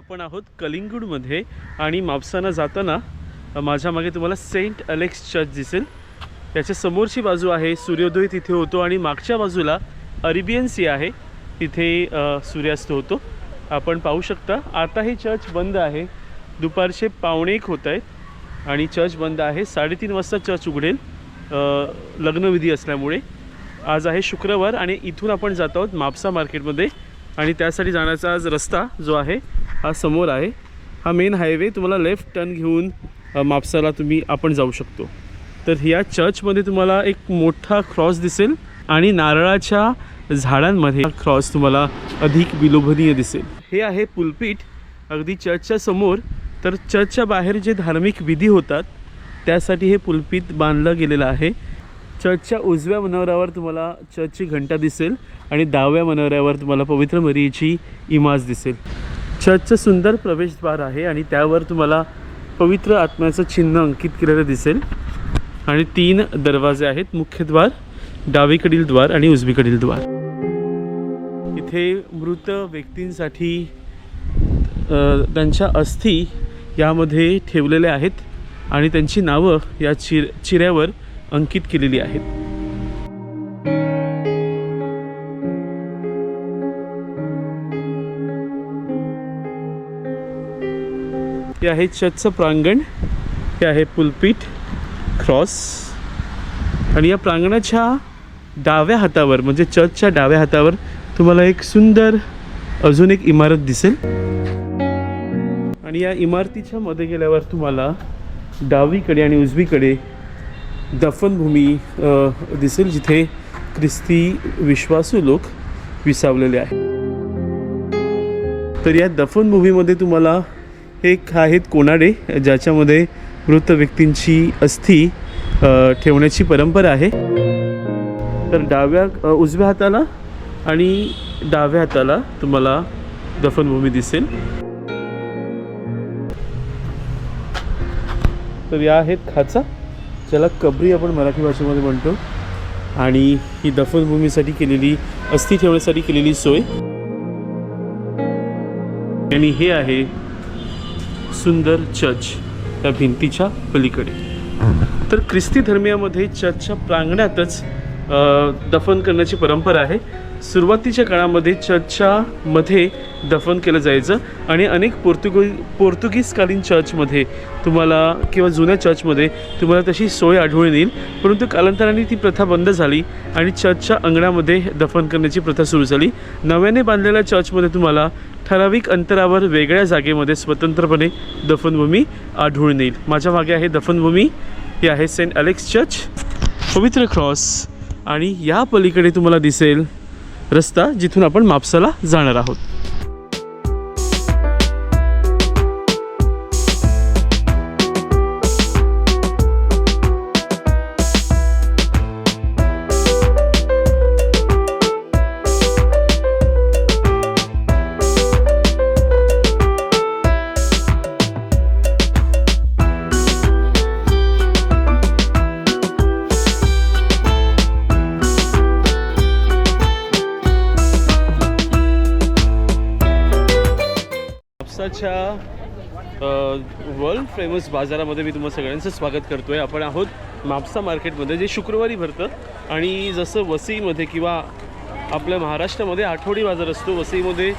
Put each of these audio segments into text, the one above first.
आपण आहोत कलिंगूडमध्ये आणि मापसाना जाताना माझ्या मागे तुम्हाला सेंट अलेक्स चर्च दिसेल. याच्या समोरची बाजू आहे सूर्योदय तिथे होतो आणि मागच्या बाजूला अरेबियन सी आहे. तिथे सूर्यास्त होतो. आपण पाहू शकता आता हे चर्च बंद आहे. दुपारचे पावणे एक होत आहेत आणि चर्च बंद आहे. साडेतीन वाजता चर्च उघडेल लग्नविधी असल्यामुळे. आज आहे शुक्रवार आणि इथून आपण जात आहोत मापसा मार्केटमध्ये आणि त्यासाठी जाण्याचा आज रस्ता जो आहे हा समोर आहे. हा मेन हायवे तुम्हाला लेफ्ट टर्न घेऊन मापसाला तुम्ही आपण जाऊ शकतो. तर या चर्चमध्ये तुम्हाला एक मोठा क्रॉस दिसेल आणि नारळाच्या झाडांमध्ये क्रॉस तुम्हाला अधिक विलोभनीय दिसेल. हे आहे पुलपीठ अगदी चर्चच्या समोर. तर चर्चच्या बाहेर जे धार्मिक विधी होतात त्यासाठी हे पुलपीठ बांधलं गेलेलं आहे. चर्चच्या उजव्या मनोऱ्यावर तुम्हाला चर्चची घंटा दिसेल आणि डाव्या मनोऱ्यावर तुम्हाला पवित्र मरीची इमाज दिसेल. चर्चचं सुंदर प्रवेशद्वार आहे आणि त्यावर तुम्हाला पवित्र आत्म्याचं चिन्ह अंकित केलेलं दिसेल. आणि तीन दरवाजे आहेत. मुख्य द्वार डावीकडील द्वार आणि उजवीकडील द्वार. इथे मृत व्यक्तींसाठी त्यांच्या अस्थी यामध्ये ठेवलेल्या आहेत आणि त्यांची नावं या चिर चिऱ्यावर अंकित केलेली आहेत. हे आहे चर्चचं प्रांगण. हे आहे पुलपीठ क्रॉस. आणि या प्रांगणाच्या डाव्या हातावर म्हणजे चर्चच्या डाव्या हातावर तुम्हाला एक सुंदर अजून एक इमारत दिसेल. आणि या इमारतीच्या मध्ये गेल्यावर तुम्हाला डावीकडे आणि उजवीकडे दफनभूमी दिसेल जिथे ख्रिस्ती विश्वासू लोक विसावलेले आहेत. तर या दफनभूमीमध्ये तुम्हाला हे आहेत कोनाडे ज्याच्यामध्ये मृत व्यक्तींची अस्थी ठेवण्याची परंपरा आहे. तर डाव्या उजव्या हाताला आणि डाव्या हाताला तुम्हाला दफनभूमी दिसेल. तर या आहेत खाचा ज्याला कबरी आपण मराठी भाषेमध्ये म्हणतो. आणि ही दफनभूमीसाठी केलेली अस्थी ठेवण्यासाठी केलेली सोय. आणि हे आहे सुंदर चर्च या भिंतीच्या पलीकडे. तर ख्रिस्ती धर्मियामध्ये चर्चच्या प्रांगणातच दफन करण्याची परंपरा आहे. सुरुवातीच्या काळामध्ये चर्चच्या मध्ये दफन केलं जायचं आणि अनेक पोर्तुगी पोर्तुगीजकालीन चर्चमध्ये तुम्हाला किंवा जुन्या चर्चमध्ये तुम्हाला तशी सोय आढळून येईल. परंतु कालांतराने ती प्रथा बंद झाली आणि चर्चच्या अंगणामध्ये दफन करण्याची प्रथा सुरू झाली. नव्याने बांधलेल्या चर्चमध्ये तुम्हाला ठराविक अंतरावर वेगळ्या जागेमध्ये स्वतंत्रपणे दफनभूमी आढळून येईल. माझ्या मागे आहे दफनभूमी. ही आहे सेंट अलेक्स चर्च. पवित्र क्रॉस. आणि या पलीकडे तुम्हाला दिसेल रस्ता जिथून आपण मापसाला जाणार आहोत. आजच्या वर्ल्ड फेमस बाजारामध्ये मी तुम्हाला सगळ्यांचं स्वागत करतो आहे आपण आहोत म्हापसा मार्केटमध्ये जे शुक्रवारी भरतं आणि जसं वसईमध्ये किंवा आपल्या महाराष्ट्रामध्ये आठवडी बाजार असतो वसईमध्ये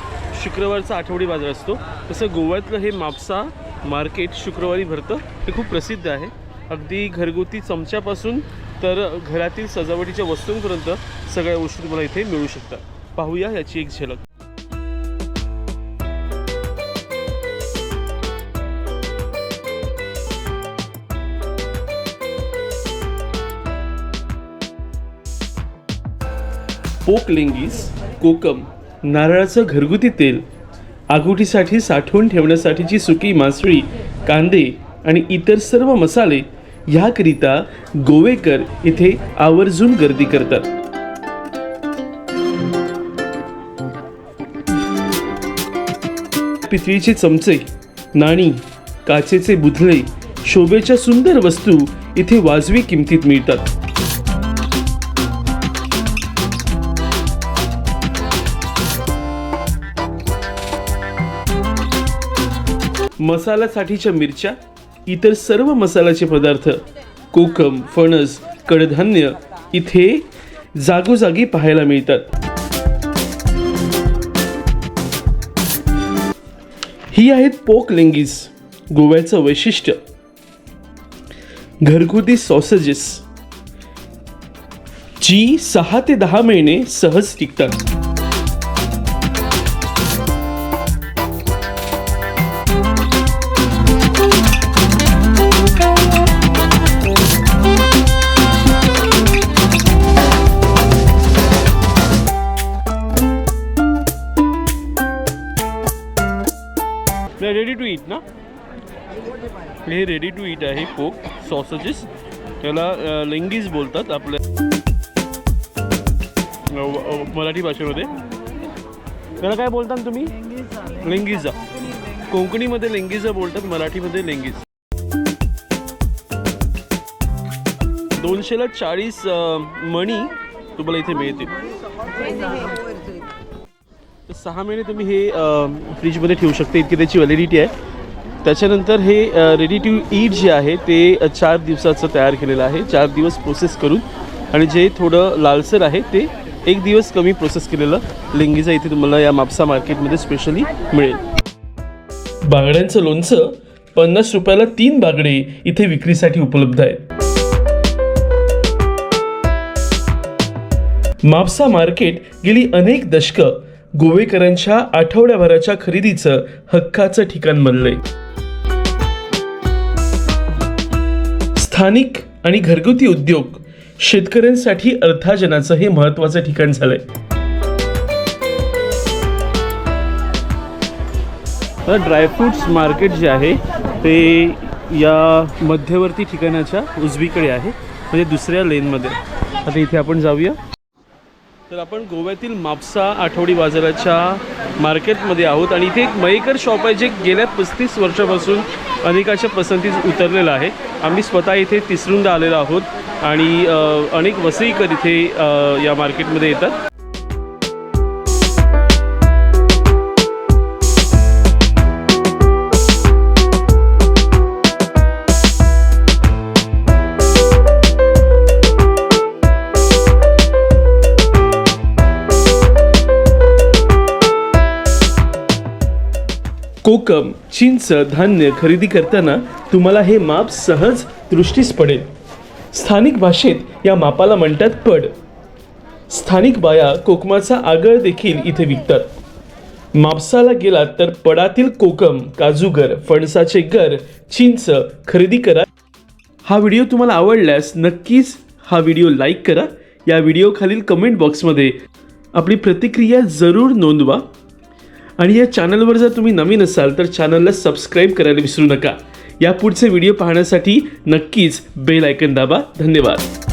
शुक्रवारचा आठवडी बाजार असतो तसं गोव्यातलं हे म्हापसा मार्केट शुक्रवारी भरतं हे खूप प्रसिद्ध आहे. अगदी घरगुती चमच्यापासून तर घरातील सजावटीच्या वस्तूंपर्यंत सगळ्या गोष्टी तुम्हाला इथे मिळू शकतात. पाहूया याची एक झलक. पोक कोकम नारळाचं घरगुती तेल आगुटीसाठी साठवून ठेवण्यासाठीची सुकी मासळी कांदे आणि इतर सर्व मसाले ह्याकरिता गोवेकर इथे आवर्जून गर्दी करतात. पितळीचे चमचे नाणी काचेचे बुधले शोभेच्या सुंदर वस्तू इथे वाजवी किमतीत मिळतात. मसाल्यासाठीच्या मिरच्या इतर सर्व मसाल्याचे पदार्थ कोकम फणस कडधान्य इथे जागोजागी पाहायला मिळतात. ही आहेत पोक लेंगीज गोव्याचं वैशिष्ट्य. घरगुती सॉसेजेस जी सहा ते दहा महिने सहज टिकतात. रेडी टू ईट ना हे रेडी टू ईट आहे पोक सॉसेजेस त्याला लेंगीज बोलतात आपल्या मराठी भाषेमध्ये. त्याला काय बोलता तुम्ही? लेंगीजा कोकणीमध्ये लेंगीजा बोलतात मराठीमध्ये लेंगीज दोनशेला चाळीस मणी तुम्हाला इथे मिळतील. सहा महिने तुम्ही हे फ्रीजमध्ये ठेवू शकता. इतकी त्याची व्हॅलिडिटी आहे. त्याच्यानंतर हे रेडी टू ईट जे आहे ते चार दिवसाचं तयार केलेलं आहे. चार दिवस प्रोसेस करून. आणि जे थोडं लालसर आहे ते एक दिवस कमी प्रोसेस केलेलं लेंगीचा इथे तुम्हाला या मापसा मार्केटमध्ये स्पेशली मिळेल. बांगड्यांचं लोणचं पन्नास रुपयाला तीन बांगडे इथे विक्रीसाठी उपलब्ध आहेत. मापसा मार्केट गेली अनेक दशकं गोवेकरांच्या आठवड्याभराच्या खरेदीचं हक्काचं ठिकाण बनलंय. स्थानिक आणि घरगुती उद्योग शेतकऱ्यांसाठी अर्थार्जनाचं हे महत्वाचं ठिकाण झालंय. ड्रायफ्रुट्स मार्केट जे आहे ते या मध्यवर्ती ठिकाणाच्या उजवीकडे आहे म्हणजे दुसऱ्या लेनमध्ये आता इथे आपण जाऊया. तर आपण गोव्यातील मापसा आठवडी बाजाराच्या मार्केटमध्ये आहोत आणि इथे एक मयेकर शॉप आहे जे गेल्या पस्तीस वर्षापासून अनेकाच्या पसंतीस उतरलेलं आहे. आम्ही स्वतः इथे तिसरूंदा आलेलो आहोत आणि अनेक वसईकर इथे या मार्केटमध्ये येतात. कोकम चिंच धान्य खरेदी करताना तुम्हाला हे माप सहज दृष्टीस पडेल. स्थानिक भाषेत या मापाला म्हणतात पड. स्थानिक बाया कोकमाचा आगळ देखील इथे विकतात. मापसाला गेलात तर पडातील कोकम काजूगर फणसाचे गर चिंच खरेदी करा. हा व्हिडिओ तुम्हाला आवडल्यास नक्कीच हा व्हिडिओ लाईक करा. या व्हिडिओ खालील कमेंट बॉक्समध्ये आपली प्रतिक्रिया जरूर नोंदवा. आणि या चॅनलवर जर तुम्ही नवीन असाल तर चॅनलला सबस्क्राईब करायला विसरू नका. या पुढचे व्हिडिओ पाहण्यासाठी नक्कीच बेल आयकन दाबा. धन्यवाद.